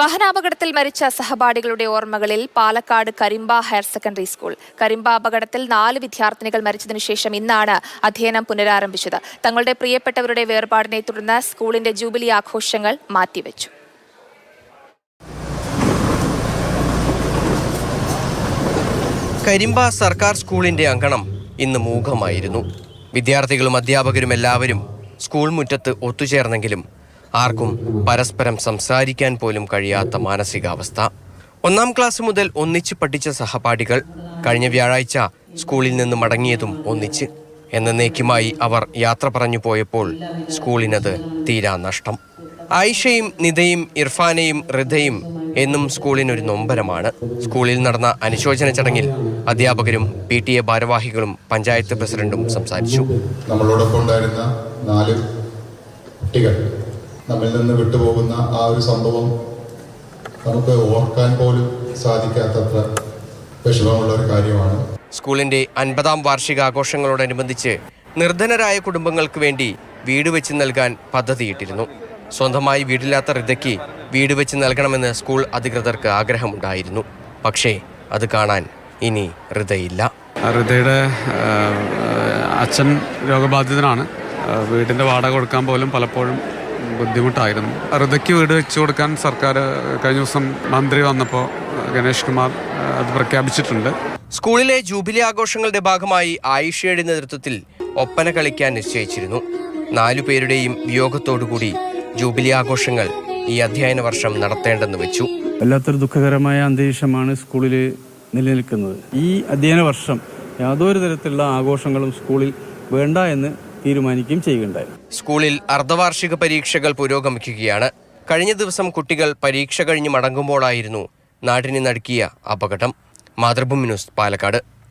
വാഹനാപകടത്തിൽ മരിച്ച സഹപാഠികളുടെ ഓർമ്മകളിൽ Palakkad Karimba higher secondary school. Karimba അപകടത്തിൽ നാല് വിദ്യാർത്ഥിനികൾ മരിച്ചതിനു ശേഷം ഇന്നാണ് അധ്യയനം പുനരാരംഭിച്ചത്. തങ്ങളുടെ പ്രിയപ്പെട്ടവരുടെ വേർപാടിനെ തുടർന്ന് സ്കൂളിന്റെ ജൂബിലി ആഘോഷങ്ങൾ മാറ്റിവെച്ചു. കരിമ്പ സർക്കാർ സ്കൂളിന്റെ അങ്കണം ഇന്ന് മൂകമായിരുന്നു. വിദ്യാർത്ഥികളും അധ്യാപകരും എല്ലാവരും സ്കൂൾ മുറ്റത്ത് ഒത്തുചേർന്നെങ്കിലും ആർക്കും പരസ്പരം സംസാരിക്കാൻ പോലും കഴിയാത്ത മാനസികാവസ്ഥ. ഒന്നാം ക്ലാസ് മുതൽ ഒന്നിച്ച് പഠിച്ച സഹപാഠികൾ കഴിഞ്ഞ വ്യാഴാഴ്ച സ്കൂളിൽ നിന്ന് മടങ്ങിയതും ഒന്നിച്ച്. എന്നേക്കുമായി അവർ യാത്ര പറഞ്ഞു പോയപ്പോൾ സ്കൂളിനത് തീരാ നഷ്ടം. ആയിഷയും നിതയും ഇർഫാനയും റിതയും എന്നും സ്കൂളിനൊരു നൊമ്പരമാണ്. സ്കൂളിൽ നടന്ന അനുശോചന ചടങ്ങിൽ അധ്യാപകരും പി ടി എ ഭാരവാഹികളും പഞ്ചായത്ത് പ്രസിഡന്റും സംസാരിച്ചു. നമ്മളോടൊപ്പം ഉണ്ടായിരുന്ന നാല് കുട്ടികൾ നമ്മിൽ നിന്ന് വിട്ടുപോകുന്ന ആ ഒരു സംഭവം നമുക്ക് ഓർക്കാൻ പോലും സാധിക്കാത്തത്ര വിഷമമുള്ള ഒരു കാര്യമാണ്. സ്കൂളിന്റെ അൻപതാം വാർഷികാഘോഷങ്ങളോടനുബന്ധിച്ച് നിർധനരായ കുടുംബങ്ങൾക്ക് വേണ്ടി വീട് വെച്ച് നൽകാൻ പദ്ധതിയിട്ടിരുന്നു. സ്വന്തമായി വീടില്ലാത്ത റിതയ്ക്ക് വീട് വെച്ച് നൽകണമെന്ന് സ്കൂൾ അധികൃതർക്ക് ആഗ്രഹമുണ്ടായിരുന്നു. പക്ഷേ അത് കാണാൻ ഇനി ഹൃദയില്ല ഹൃദയുടെ അച്ഛൻ രോഗബാധിതനാണ്. വീടിന്റെ വാടക കൊടുക്കാൻ പോലും പലപ്പോഴും ബുദ്ധിമുട്ടായിരുന്നു. അറുതയ്ക്ക് വീട് വെച്ചു കൊടുക്കാൻ സർക്കാർ കഴിഞ്ഞ ദിവസം മന്ത്രി വന്നപ്പോൾ ഗണേഷ് കുമാർ അത് പ്രഖ്യാപിച്ചിട്ടുണ്ട്. സ്കൂളിലെ ജൂബിലി ആഘോഷങ്ങളുടെ ഭാഗമായി ആയിഷയുടെ നേതൃത്വത്തിൽ ഒപ്പന കളിക്കാൻ നിശ്ചയിച്ചിരുന്നു. നാലു പേരുടെയും വിയോഗത്തോടുകൂടി ജൂബിലി ആഘോഷങ്ങൾ ഈ അധ്യയന വർഷം നടത്തേണ്ടെന്ന് വെച്ചു. വല്ലാത്തൊരു ദുഃഖകരമായ അന്തരീക്ഷമാണ് സ്കൂളിൽ നിലനിൽക്കുന്നത്. ഈ അധ്യയന വർഷം യാതൊരു തരത്തിലുള്ള ആഘോഷങ്ങളും സ്കൂളിൽ വേണ്ട എന്ന് തീരുമാനിക്കുകയും ചെയ്യുകയുണ്ടായി. സ്കൂളിൽ അർദ്ധവാർഷിക പരീക്ഷകൾ പുരോഗമിക്കുകയാണ്. കഴിഞ്ഞ ദിവസം കുട്ടികൾ പരീക്ഷ കഴിഞ്ഞ് മടങ്ങുമ്പോഴായിരുന്നു നാടിനെ നടുക്കിയ അപകടം. മാതൃഭൂമി ന്യൂസ് പാലക്കാട്.